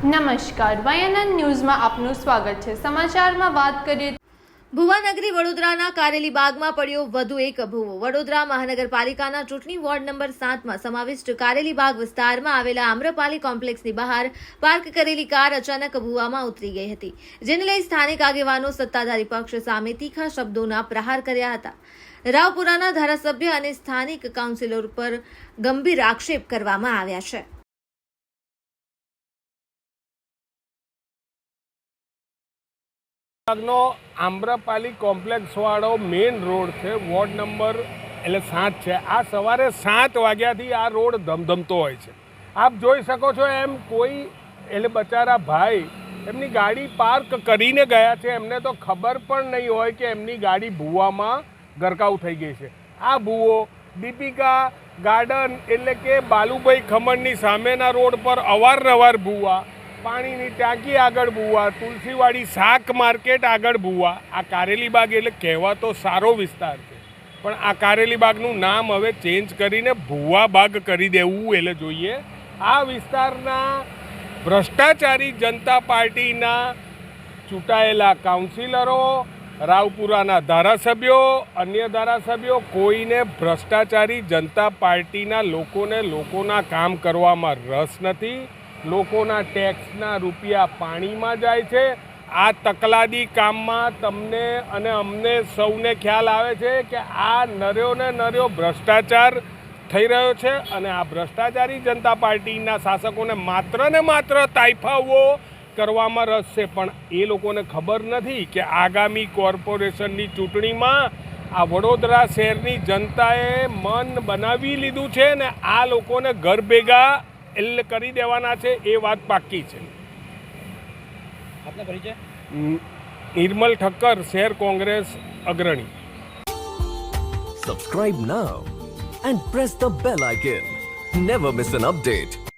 નમસ્કાર, વાયનન ન્યૂઝમાં આપનું સ્વાગત છે. સમાચારમાં વાત કરીએ ભુવાનગરી વડોદરાના કારેલી બાગમાં પડ્યો વધુ એક ભૂવો. વડોદરા મહાનગરપાલિકાના ચૂંટણી વોર્ડ નંબર સાતમાં સમાવિષ્ટ કારેલી બાગ વિસ્તારમાં આવેલા આમ્રપાલી કોમ્પ્લેક્સની બહાર પાર્ક કરેલી કાર અચાનક ભૂવામાં ઉતરી ગઈ હતી, જેને લઈ સ્થાનિક આગેવાનો, સત્તાધારી પક્ષ સામે તીખા શબ્દોના પ્રહાર કર્યા હતા. રાવપુરાના ધારાસભ્ય અને સ્થાનિક કાઉન્સિલર પર ગંભીર આક્ષેપ કરવામાં આવ્યા છે. બાગનો આમ્રપાલી કોમ્પ્લેક્સવાળો મેઇન રોડ છે, વોર્ડ નંબર એટલે સાત છે. આ સવારે સાત વાગ્યાથી આ રોડ ધમધમતો હોય છે. આપ જોઈ શકો છો એમ કોઈ એટલે બચારા ભાઈ એમની ગાડી પાર્ક કરીને ગયા છે. એમને તો ખબર પણ નહીં હોય કે એમની ગાડી ભૂવામાં ગરકાવ થઈ ગઈ છે. આ ભૂવો દીપિકા ગાર્ડન એટલે કે બાલુભાઈ ખમણની સામેના રોડ પર અવારનવાર ભૂવા પાણીની ટાંકી આગળ ભૂવા તુલસીવાડી શાક માર્કેટ આગળ ભૂવા આ કારેલી બાગ એટલે કહેવાતો સારો વિસ્તાર છે. પણ આ કારેલી બાગનું નામ હવે ચેન્જ કરીને ભૂવા બાગ કરી દેવું એટલે જોઈએ. આ વિસ્તારના ભ્રષ્ટાચારી જનતા પાર્ટીના ચૂંટાયેલા કાઉન્સિલરો રાવપુરાના ધારાસભ્યો, અન્ય ધારાસભ્યો કોઈને ભ્રષ્ટાચારી જનતા પાર્ટીના લોકોને લોકોના કામ કરવામાં રસ નથી. લોકોના ટેક્સના રૂપિયા પાણીમાં જાય છે. આ તકલાદી કામમાં તમને અને અમને સૌને ખ્યાલ આવે છે કે આ નર્યો ને નર્યો ભ્રષ્ટાચાર થઈ રહ્યો છે અને આ ભ્રષ્ટાચારી જનતા પાર્ટીના શાસકોને માત્ર ને માત્ર તાઇફાઓ કરવામાં રસ છે. પણ એ લોકોને ખબર નથી કે આગામી કોર્પોરેશનની ચૂંટણીમાં આ વડોદરા શહેરની જનતાએ મન બનાવી લીધું છે ને આ લોકોને ઘર ભેગા એટલે કરી દેવાના છે એ વાત પાક્કી છે આપનો પરિચય નિર્મલ ઠક્કર શહેર કોંગ્રેસ અગ્રણી Subscribe now and press the bell icon. Never miss an update.